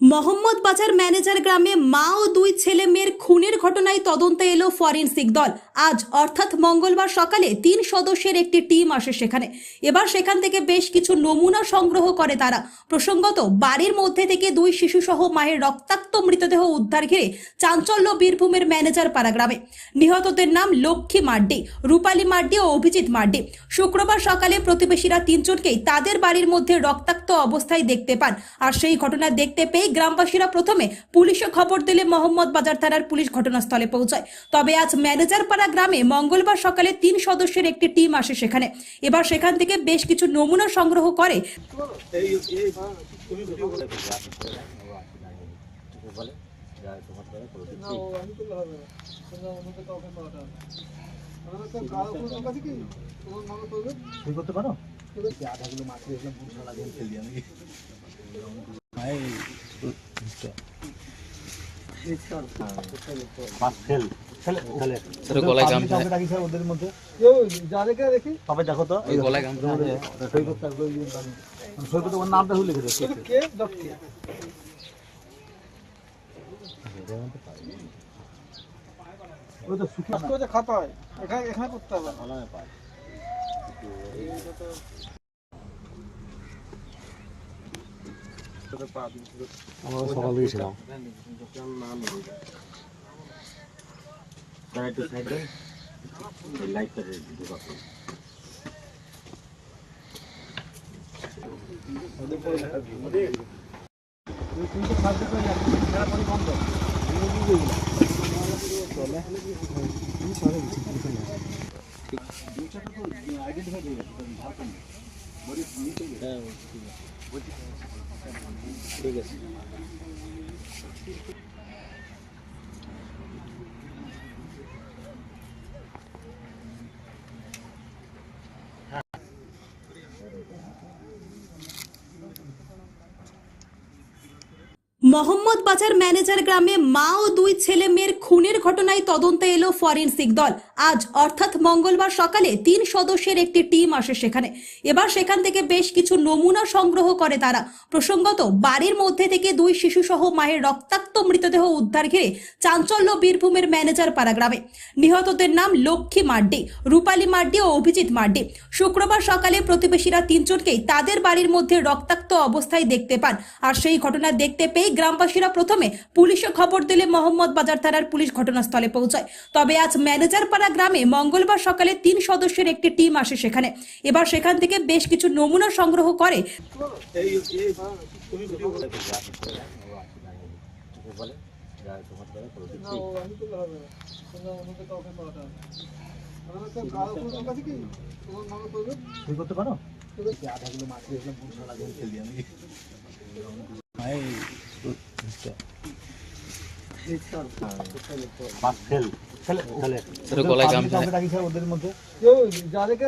মোহাম্মদ বাজার ম্যানেজার গ্রামে মা ও দুই ছেলে মেয়ের খুনের ঘটনায় তদন্তে এলো ফরেনসিক দল। আজ, অর্থাৎ মঙ্গলবার সকালে তিন সদস্যের একটি টিম আসে সেখানে। এবার সেখান থেকে বেশ কিছু নমুনা সংগ্রহ করে তারা। প্রসঙ্গত, বাড়ির মধ্যে থেকে দুই শিশুসহ মায়ের রক্তাক্ত মৃতদেহ উদ্ধার ঘিরে চাঞ্চল্য বীরভূমের ম্যানেজার পাড়া গ্রামে। নিহতদের নাম লক্ষ্মী মার্ডি রূপালী মার্ডি ও অভিজিৎ মার্ডি শুক্রবার সকালে প্রতিবেশীরা তিনজনকেই তাদের বাড়ির মধ্যে রক্তাক্ত অবস্থায় দেখতে পান। আর সেই ঘটনা দেখতে পেয়ে গ্রামবাসীরা প্রথমে পুলিশে খবর দিলে মোহাম্মদ বাজার থানার পুলিশ ঘটনাস্থলে পৌঁছায়। তবে আজ ম্যানেজারপাড়া গ্রামে মঙ্গলবার সকালে তিন সদস্যের একটি টিম আসে সেখানে। এবার সেখান থেকে বেশ কিছু নমুনা সংগ্রহ করে। করতে পারো? মাছ আমি দেখি তো ওর নামটা লিখে ওই তো খাতা হয় এখানে এখানে করতে হবে ভালো ব্যাপার আমরা সকাল থেকে ছিলাম। করে বন্ধ ঠিক আছে। মোহাম্মদ বাজার ম্যানেজার গ্রামে মা ও দুই ছেলে মেয়ের খুনের ঘটনায় তদন্তে এলো ফরেনসিক দল। আজ, অর্থাৎ মঙ্গলবার সকালে তিন সদস্যের একটি টিম আসে সেখানে। এবার সেখান থেকে বেশ কিছু নমুনা সংগ্রহ করে তারা। প্রসঙ্গত, বাড়ির মধ্যে থেকে দুই শিশুসহ মায়ের রক্তাক্ত মৃতদেহ উদ্ধার ঘিরে চাঞ্চল্য বীরভূমের ম্যানেজার পাড়া গ্রামে। নিহতদের নাম লক্ষ্মী মার্ডি রূপালী মার্ডি ও অভিজিৎ মার্ডি শুক্রবার সকালে প্রতিবেশীরা তিনজনকেই তাদের বাড়ির মধ্যে রক্তাক্ত অবস্থায় দেখতে পান। আর সেই ঘটনা দেখতে পেয়ে গ্রামবাসীরা প্রথমে পুলিশে খবর দিলে মোহাম্মদ বাজার থানার পুলিশ ঘটনাস্থলে পৌঁছায়। তবে আজ ম্যানেজারপাড়া গ্রামে মঙ্গলবার সকালে তিন সদস্যের একটি টিম আসে সেখানে। এবার সেখান থেকে বেশ কিছু নমুনা সংগ্রহ করে।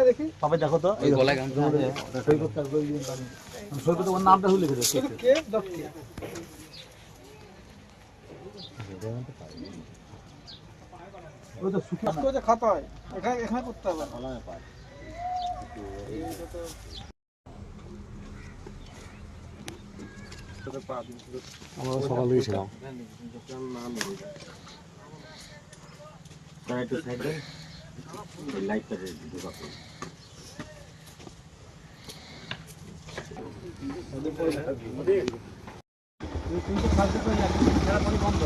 দেখি দেখো তো ওই ওর নামটা তো খাতা হয় এখানে এখানে করতে হবে ভালো ব্যাপার আমরা সকাল থেকে ছিলাম। তারা একটু সাইড দেন। লাইটটা ঢুকা কিন্তু সাহায্য করে যাচ্ছে মেরা পরি বন্ধ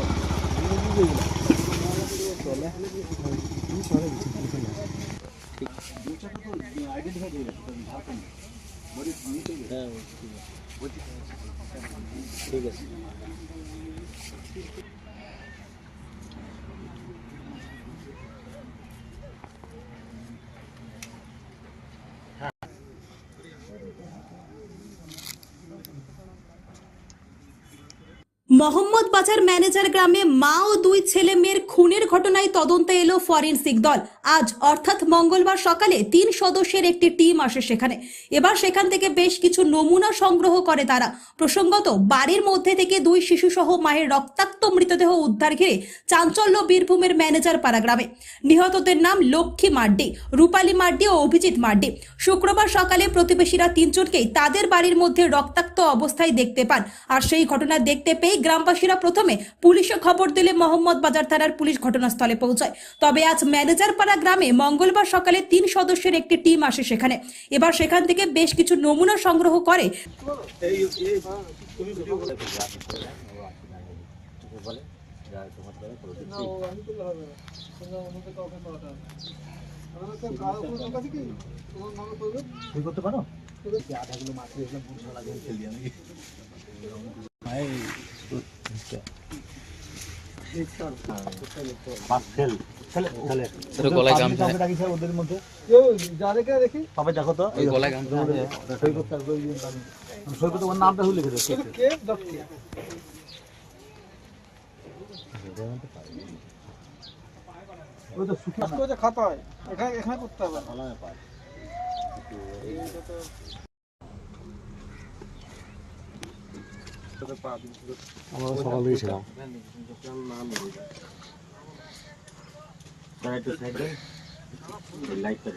ঠিক আছে। মোহাম্মদ বাজার ম্যানেজার গ্রামে মা ও দুই ছেলে মেয়ের খুনের ঘটনায় তদন্তে এলো ফরেনসিক দল। আজ, অর্থাৎ মঙ্গলবার সকালে তিন সদস্যের একটি টিম আসে সেখানে। এবার সেখান থেকে বেশ কিছু নমুনা সংগ্রহ করে তারা। প্রসঙ্গত, বাড়ির মধ্যে থেকে দুই শিশুসহ মায়ের রক্তাক্ত মৃতদেহ উদ্ধার ঘিরে চাঞ্চল্য বীরভূমের ম্যানেজার পাড়া গ্রামে। নিহতদের নাম লক্ষ্মী মার্ডি রূপালী মার্ডি ও অভিজিৎ মার্ডি শুক্রবার সকালে প্রতিবেশীরা তিনজনকেই তাদের বাড়ির মধ্যে রক্তাক্ত অবস্থায় দেখতে পান। আর সেই ঘটনা দেখতে পেয়ে গ্রামবাসীরা প্রথমে পুলিশে খবর দিলে মোহাম্মদ বাজার থানার পুলিশ ঘটনাস্থলে পৌঁছায়। তবে আজ ম্যানেজার পাড়া গ্রামে মঙ্গলবার সকালে তিন সদস্যের একটি টিম আসে সেখানে। এবার সেখান থেকে বেশ কিছু নমুনা সংগ্রহ করে। করতে পারো? মাছ নামটা হলে ওই তো খাতা এখানে এখানে করতে হবে ভালো ব্যাপার আমরা সকাল থেকে ছিলাম। তারা একটু সাইড দেন। লাইটটা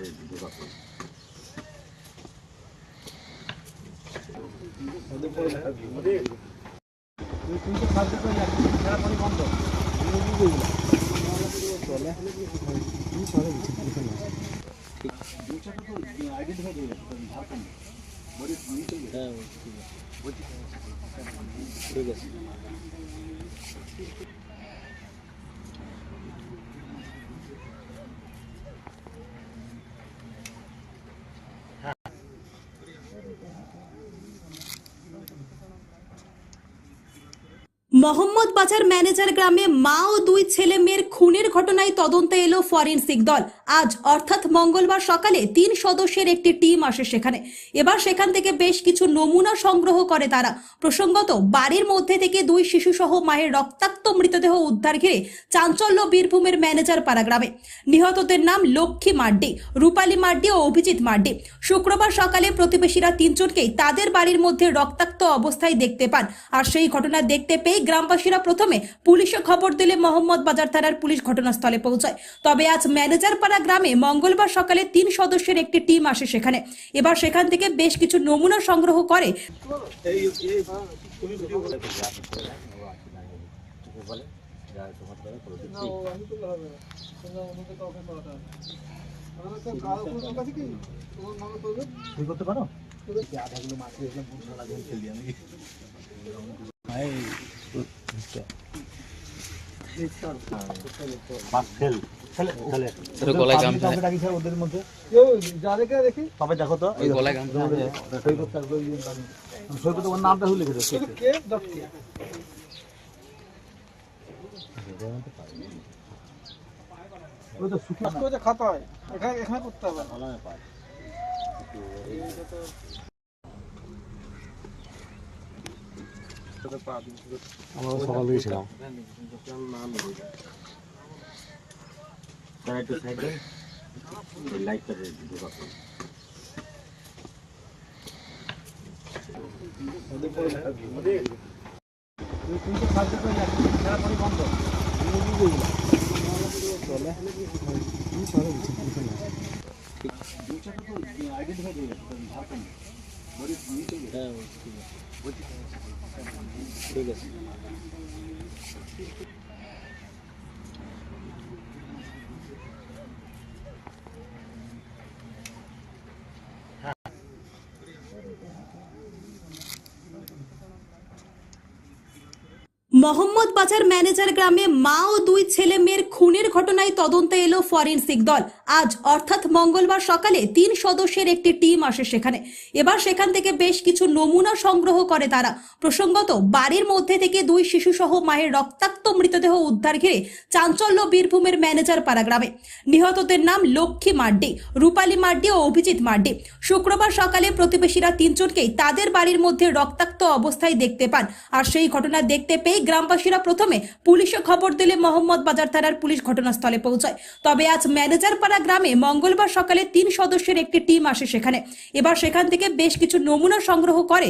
মোহাম্মদ বাজার ম্যানেজার গ্রামে মা ও দুই ছেলে মেয়ের খুনের ঘটনায় তদন্তে এলো ফরেনসিক দল। আজ অর্থাৎ মঙ্গলবার সকালে তিন সদস্যের একটি টিম আসে সেখানে। এবার সেখান থেকে বেশ কিছু নমুনা সংগ্রহ করে তারা। প্রসঙ্গত, বাড়ির মধ্যে থেকে দুই শিশুসহ মায়ের রক্তাক্ত মৃতদেহ উদ্ধার ঘিরে চাঞ্চল্য বীরভূমের ম্যানেজার পাড়া গ্রামে। নিহতদের নাম লক্ষ্মী মার্ডি রূপালী মার্ডি ও অভিজিৎ মার্ডি শুক্রবার সকালে প্রতিবেশীরা তিনজনকেই তাদের বাড়ির মধ্যে রক্তাক্ত অবস্থায় দেখতে পান। আর সেই ঘটনা দেখতে পেয়ে গ্রামবাসীরা প্রথমে পুলিশে খবর দিলে মোহাম্মদ বাজার থানার পুলিশ ঘটনাস্থলে পৌঁছায়। তবে আজ ম্যানেজার পাড়া গ্রামে মঙ্গলবার সকালে তিন সদস্যের একটি টিম আসে সেখানে। এবার সেখান থেকে বেশ কিছু নমুনা সংগ্রহ করে। গলায় গামছা। ওদের মধ্যে। কেউ যা দেখে দেখি। তবে দেখো তো। গলায় গামছা। ওর নামটা হলে লিখে কে? ওই তো শুকনো যে খাতা হয়। এখানে এখানে করতে হবে ভালো আমরা সকাল তারা একটু সাইড লাইটটা ঢোকা তুমি তো সাহায্য করে যাচ্ছি সারা পানি বন্ধ মোহাম্মদ বাজার ম্যানেজার গ্রামে মা ও দুই ছেলে মেয়ের খুনের ঘটনায় তদন্তে এলো ফরেনসিক দল। আজ অর্থাৎ মঙ্গলবার সকালে তিন সদস্যের একটি টিম আসে সেখানে। এবার সেখান থেকে বেশ কিছু নমুনা সংগ্রহ করে তারা। প্রসঙ্গত, বাড়ির মধ্যে থেকে দুই শিশুসহ মায়ের রক্তাক্ত মৃতদেহ উদ্ধার ঘিরে চাঞ্চল্য বীরভূমের ম্যানেজার পাড়া গ্রামে। নিহতদের নাম লক্ষ্মী মার্ডি রূপালী মার্ডি ও অভিজিৎ মার্ডি শুক্রবার সকালে প্রতিবেশীরা তিনজনকেই তাদের বাড়ির মধ্যে রক্তাক্ত অবস্থায় দেখতে পান। আর সেই ঘটনা দেখতে পেয়ে গ্রামবাসীরা প্রথমে পুলিশে খবর দিলে মোহাম্মদ বাজার থানার পুলিশ ঘটনাস্থলে পৌঁছায়। তবে আজ ম্যানেজারপাড়া গ্রামে মঙ্গলবার সকালে তিন সদস্যের একটি টিম আসে সেখানে। এবার সেখান থেকে বেশ কিছু নমুনা সংগ্রহ করে।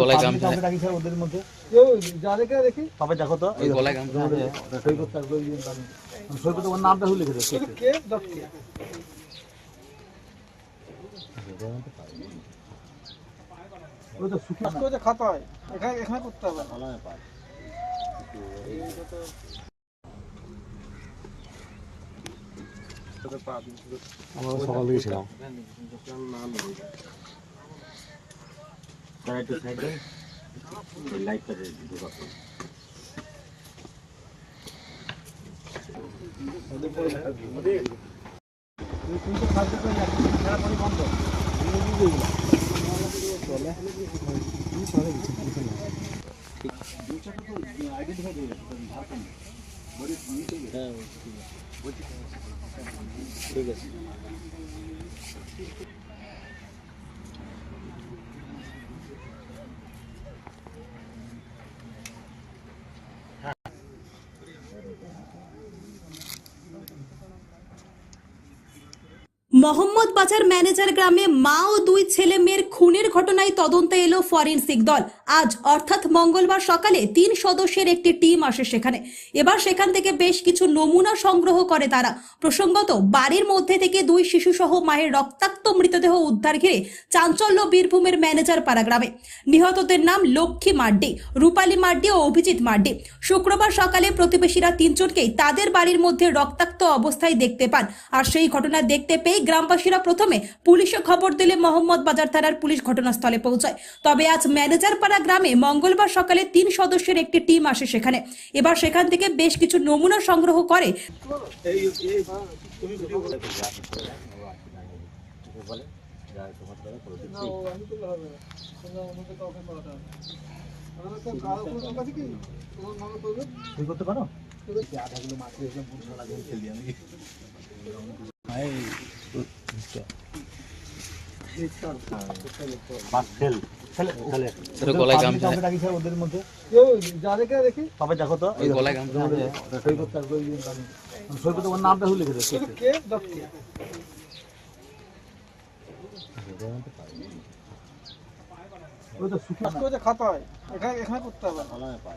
গলায় গামছা। ওদের মধ্যে? কেউ যা রেখে দেখি। তবে দেখো তো। ওই গলায় গামছা। করতে ওর নামটা কে? ওই তো শুকনো যে খাতা হয়। এখানে এখানে করতে হবে আমরা সকাল থেকে ছিলাম তারা একটু পরি বন্ধ ঠিক আছে। মোহাম্মদ বাজার ম্যানেজার গ্রামে মা ও দুই ছেলে মেয়ের খুনের ঘটনায় তদন্তে এলো ফরেনসিক দল। আজ, অর্থাৎ মঙ্গলবার সকালে তিন সদস্যের একটি টিম আসে সেখানে। এবার সেখান থেকে বেশ কিছু নমুনা সংগ্রহ করে তারা। প্রসঙ্গত, বাড়ির মধ্যে থেকে দুই শিশুসহ মায়ের রক্তাক্ত মৃতদেহ উদ্ধার ঘিরে চাঞ্চল্য বীরভূমের ম্যানেজার পাড়া গ্রামে। নিহতদের নাম লক্ষ্মী মার্ডি রূপালী মার্ডি ও অভিজিৎ মার্ডি শুক্রবার সকালে প্রতিবেশীরা তিনজনকেই তাদের বাড়ির মধ্যে রক্তাক্ত অবস্থায় দেখতে পান। আর সেই ঘটনা দেখতে পেয়ে গ্রামবাসীরা প্রথমে পুলিশে খবর দিলে মোহাম্মদ বাজার থানার পুলিশ ঘটনাস্থলে পৌঁছায়। তবে আজ ম্যানেজারপাড়া গ্রামে মঙ্গলবার সকালে তিন সদস্যের একটি টিম আসে সেখানে। এবার সেখান থেকে বেশ কিছু নমুনা সংগ্রহ করে। করতে পারো? আধাগুলো মাছ আমি মাছ ফেল ফেলে ফেলে স্যার, গলায় গামছা। আছে। কাউকে রাখি স্যার ওদের মধ্যে। কেউ যা রেখে দেখি। তবে দেখো তো। ওই গলায় গামছা। আছে। ওটা সই করতে আসবে ওই জন্য আমি- আমি সই করতে ওর নামটা ভুলে গেছে। শুধু কে? ডট কে ওই তো শুকনো আজকে হয় এখানে এখানে করতে হবে ভালো ব্যাপার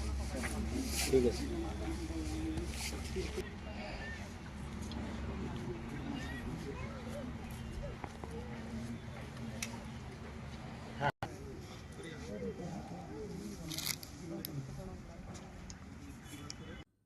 ঠিক আছে।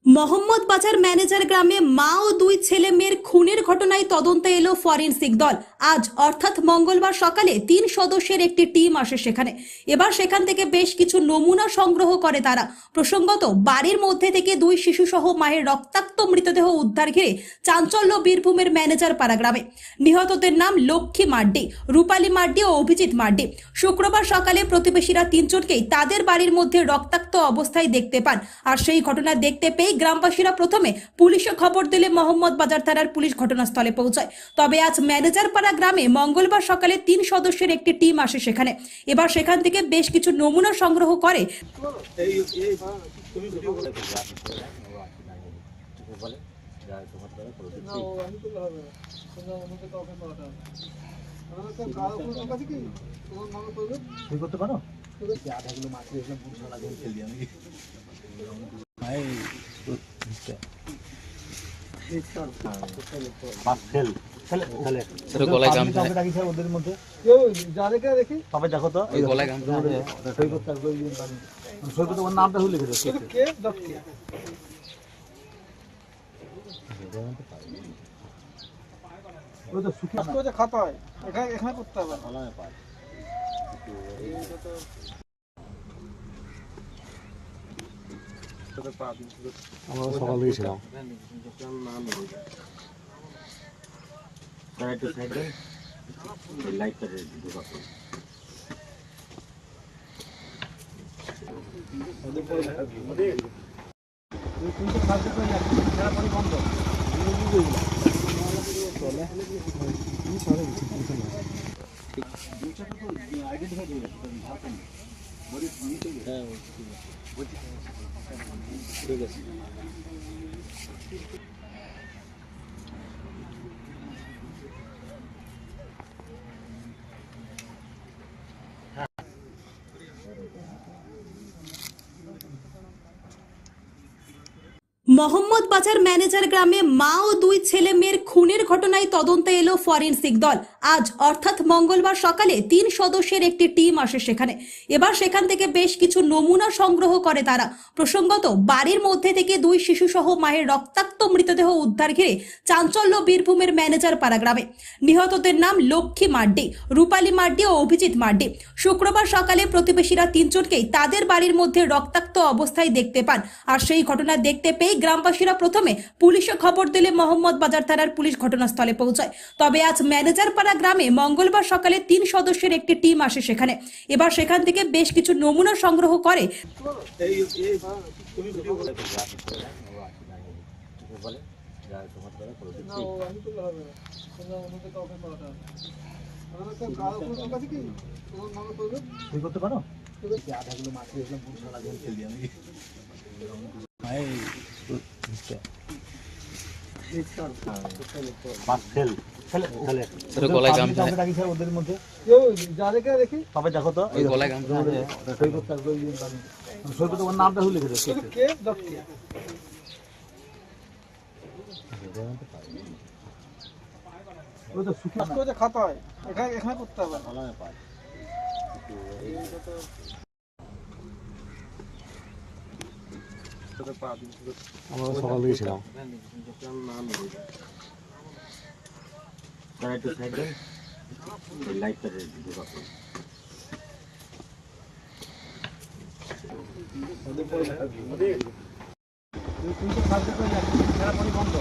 মোহাম্মদ বাজার ম্যানেজার গ্রামে মা ও দুই ছেলে মেয়ের খুনের ঘটনায় তদন্তে এলো ফরেনসিক দল। আজ অর্থাৎ মঙ্গলবার সকালে তিন সদস্যের একটি টিম আসে সেখানে। এবার সেখান থেকে বেশ কিছু নমুনা সংগ্রহ করে তারা। প্রসঙ্গত, বাড়ির মধ্যে থেকে দুই শিশুসহ মায়ের রক্তাক্ত মৃতদেহ উদ্ধার ঘিরে চাঞ্চল্য বীরভূমের ম্যানেজার পাড়া গ্রামে। নিহতদের নাম লক্ষ্মী মার্ডি রূপালী মার্ডি ও অভিজিৎ মার্ডি শুক্রবার সকালে প্রতিবেশীরা তিনজনকেই তাদের বাড়ির মধ্যে রক্তাক্ত অবস্থায় দেখতে পান। আর সেই ঘটনা দেখতে পেয়ে গ্রামবাসীরা প্রথমে পুলিশে খবর দিলে মোহাম্মদ বাজার থানার পুলিশ ঘটনাস্থলে পৌঁছায়। তবে আজ ম্যানেজারপাড়া গ্রামে মঙ্গলবার সকালে তিন সদস্যের একটি টিম আসে সেখানে এবার সেখান থেকে বেশ কিছু নমুনা সংগ্রহ করে মনে করতে পারো আধাগুলো মাছ খেলি আমি তবে দেখো তো ওর নামটা ওই তো সুখী। খাতায় এখানে এখানে করতে হবে আমরা সকাল থেকে ছিলাম একটু সাইড দেন লাইটটা ঢোকা কিন্তু খাদ্য করে মোহাম্মদ বাজার ম্যানেজার গ্রামে মা ও দুই ছেলে মেয়ের খুনের ঘটনায় তদন্তে এলো ফরেনসিক দল। আজ অর্থাৎ মঙ্গলবার সকালে তিন সদস্যের একটি টিম আসে সেখানে। এবার সেখান থেকে বেশ কিছু নমুনা সংগ্রহ করে তারা। প্রসঙ্গত, বাড়ির মধ্যে থেকে দুই শিশুসহ মায়ের রক্তাক্ত মৃতদেহ উদ্ধার ঘিরে চাঞ্চল্য বীরভূমের ম্যানেজার পাড়া গ্রামে। নিহতদের নাম লক্ষ্মী মার্ডি রূপালী মার্ডি ও অভিজিৎ মার্ডি শুক্রবার সকালে প্রতিবেশীরা তিনজনকেই তাদের বাড়ির মধ্যে রক্তাক্ত অবস্থায় দেখতে পান। আর সেই ঘটনা দেখতে পেয়ে গ্রামবাসীরা প্রথমে পুলিশে খবর দিলে মোহাম্মদ বাজার থানার পুলিশ ঘটনাস্থলে পৌঁছায়। তবে আজ ম্যানেজার পাড়া গ্রামে মঙ্গলবার সকালে তিন সদস্যের একটি টিম আসে সেখানে এবার সেখান থেকে বেশ কিছু নমুনা সংগ্রহ করে করাতে পারো আধাগুলো মাছ আমি ফেল ফেলে গলায় গামছা। ওদের মধ্যে। যা রেখে দেখি। তবে দেখো তো। ওই গলায় গামছা। ওই সই করতে ওর নামটা ভুলে গেছে। কে দশ ওই তো সুখী। আজকে যে খাতায় এখানে এখানে করতে হবে। আমরা সকাল থেকে তারা একটু সাইড দেন লাইটটা ঢোকা কিন্তু খাদ্য করে যাচ্ছি সারা পানি বন্ধ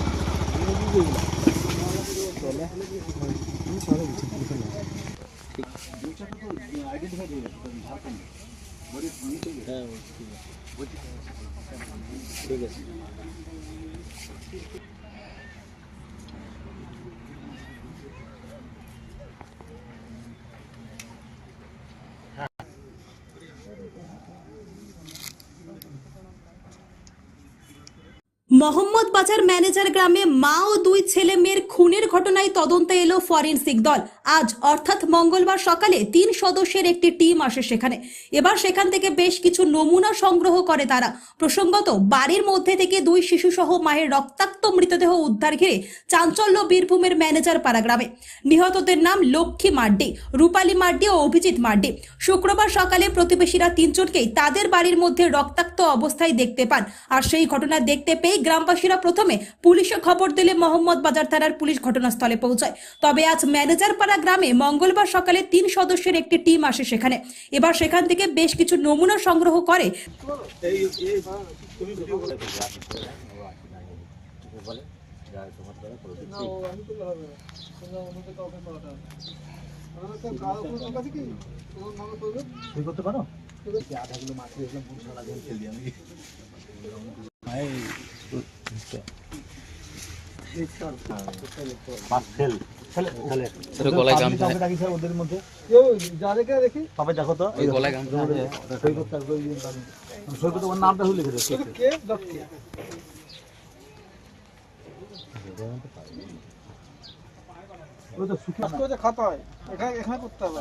মোহাম্মদ বাজার ম্যানেজার গ্রামে মা ও দুই ছেলে মেয়ের খুনের ঘটনায় তদন্তে এলো ফরেনসিক দল। আজ, অর্থাৎ মঙ্গলবার সকালে তিন সদস্যের একটি টিম আসে সেখানে। এবার সেখান থেকে বেশ কিছু নমুনা সংগ্রহ করে তারা। প্রসঙ্গত, বাড়ির মধ্যে থেকে দুই শিশুসহ মায়ের রক্তাক্ত মৃতদেহ উদ্ধার ঘিরে চাঞ্চল্য বীরভূমের ম্যানেজার পাড়া গ্রামে। নিহতদের নাম লক্ষ্মী মার্ডি রূপালী মার্ডি ও অভিজিৎ মার্ডি শুক্রবার সকালে প্রতিবেশীরা তিনজনকেই তাদের বাড়ির মধ্যে রক্তাক্ত অবস্থায় দেখতে পান। আর সেই ঘটনা দেখতে পেয়ে গ্রামবাসীরা প্রথমে পুলিশে খবর দিলে মোহাম্মদ বাজার থানার পুলিশ ঘটনাস্থলে পৌঁছায়। তবে আজ ম্যানেজার পাড়া গ্রামে মঙ্গলবার সকালে তিন সদস্যের একটি টিম আসে সেখানে। এবার সেখান থেকে বেশ কিছু নমুনা সংগ্রহ করে। করাতে পারো? আধাগুলো মাছ লাগে ফেলি আমি। আছে। সই করতে আসবে ওই সই করতে ওর নামটা ভুলে গেছে। কিন্তু কে? দশ কে? ওই তো সুখী। আজকে যে খাতায় এখানে এখানে করতে হবে।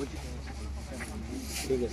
লাইটটা ঢোকা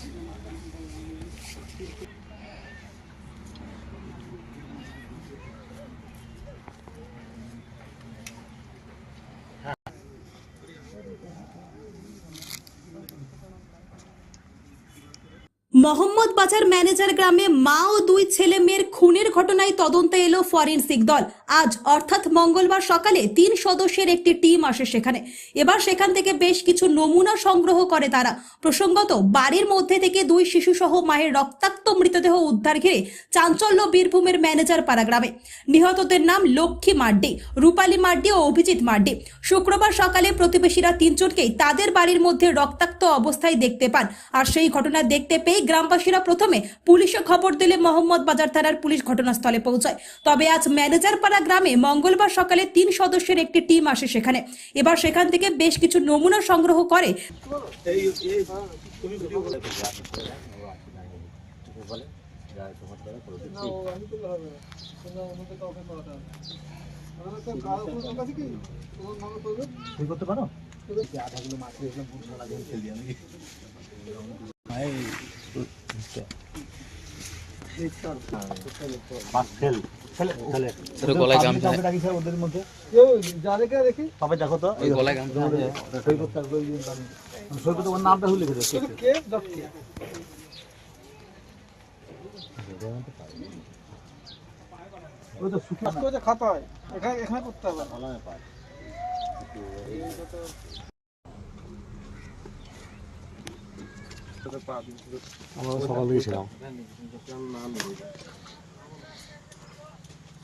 মোহাম্মদ বাজার ম্যানেজার গ্রামে মা ও দুই ছেলে মেয়ের খুনের ঘটনায় তদন্তে এলো ফরেনসিক দল। আজ, অর্থাৎ মঙ্গলবার সকালে তিন সদস্যের একটি টিম আসে সেখানে। এবার সেখান থেকে বেশ কিছু নমুনা সংগ্রহ করে তারা। প্রসঙ্গত, বাড়ির মধ্যে থেকে দুই শিশুসহ মায়ের রক্তাক্ত মৃতদেহ উদ্ধার ঘিরে চাঞ্চল্য বীরভূমের ম্যানেজার পাড়া গ্রামে। নিহতদের নাম লক্ষ্মী মার্ডি রূপালী মার্ডি ও অভিজিৎ মার্ডি শুক্রবার সকালে প্রতিবেশীরা তিনজনকেই তাদের বাড়ির মধ্যে রক্তাক্ত অবস্থায় দেখতে পান। আর সেই ঘটনা দেখতে পেয়ে গ্রামবাসীরা প্রথমে পুলিশে খবর দিলে মোহাম্মদ বাজার থানার পুলিশ ঘটনাস্থলে পৌঁছায়। তবে আজ ম্যানেজার পাড়া গ্রামে মঙ্গলবার সকালে তিন সদস্যের একটি টিম আসে সেখানে। এবার সেখান থেকে বেশ কিছু নমুনা সংগ্রহ করে। ফেল। গলায় গামছা। ওদের মধ্যে। কেউ যা রেখে দেখি। সবাই দেখো তো ওই গলায় গামছা। সৈকত থাকবে ওই যে আমি- সৈকত ওর নামটা ভুলে গেছে। কে? ওই তো সুখী। আজকে যে খাতা হয়। এখানে এখানে করতে হবে। ভালো ব্যাপার আমরা সকাল থেকে ছিলাম তারা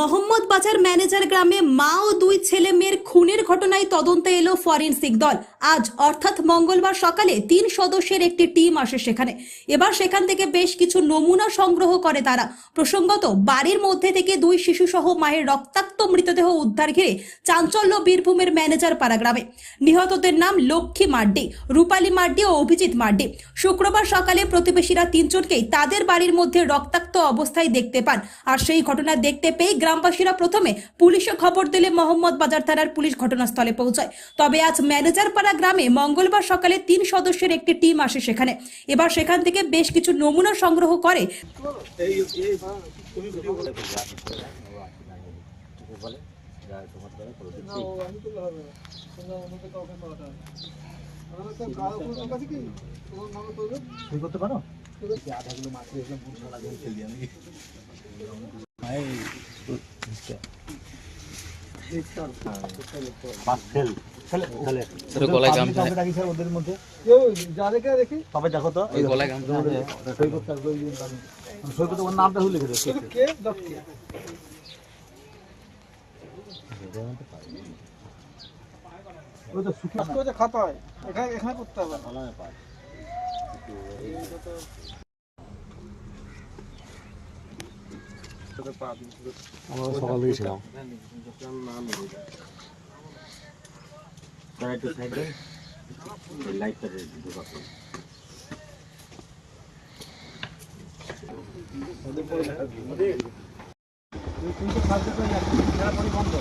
মোহাম্মদ বাজার ম্যানেজার গ্রামে মা ও দুই ছেলে মেয়ের খুনের ঘটনায় তদন্তে এলো ফরেন্সিক দল। আজ অর্থাৎ মঙ্গলবার সকালে তিন সদস্যের একটি টিম আসে সেখানে। এবার সেখান থেকে বেশ কিছু নমুনা সংগ্রহ করে তারা। প্রসঙ্গত, বাড়ির মধ্যে থেকে দুই শিশুসহ মায়ের রক্তাক্ত মৃতদেহ উদ্ধার ঘিরে চাঞ্চল্য বীরভূমের ম্যানেজার পাড়া গ্রামে। নিহতদের নাম লক্ষ্মী মার্ডি রূপালী মার্ডি ও অভিজিৎ মার্ডি শুক্রবার সকালে প্রতিবেশীরা তিনজনকেই তাদের বাড়ির মধ্যে রক্তাক্ত অবস্থায় দেখতে পান। আর সেই ঘটনা দেখতে পেয়ে গ্রামবাসীরা প্রথমে পুলিশে খবর দিলে মোহাম্মদ বাজার থানার পুলিশ ঘটনাস্থলে পৌঁছায়। তবে আজ ম্যানেজার পাড়া গ্রামে মঙ্গলবার সকালে তিন সদস্যের একটি টিম আসে সেখানে। এবার সেখান থেকে বেশ কিছু নমুনা সংগ্রহ করে। করতে গলায় গামছা। ওদের মধ্যে। যা রেখে দেখি। সবাই দেখো তো। ওই গলায় গামছা। সৈকত থাকবে যে আমি- সৈকত ওর নামটা ভুলে গেছে। কে? ওই তো সুখী আজকে খাতা হয়। এখানে এখানে করতে হবে। ভালো ব্যাপার আমরা সকাল থেকে ছিলাম। তারা একটু সাইড দেন লাইটটা ঢোকা বন্ধ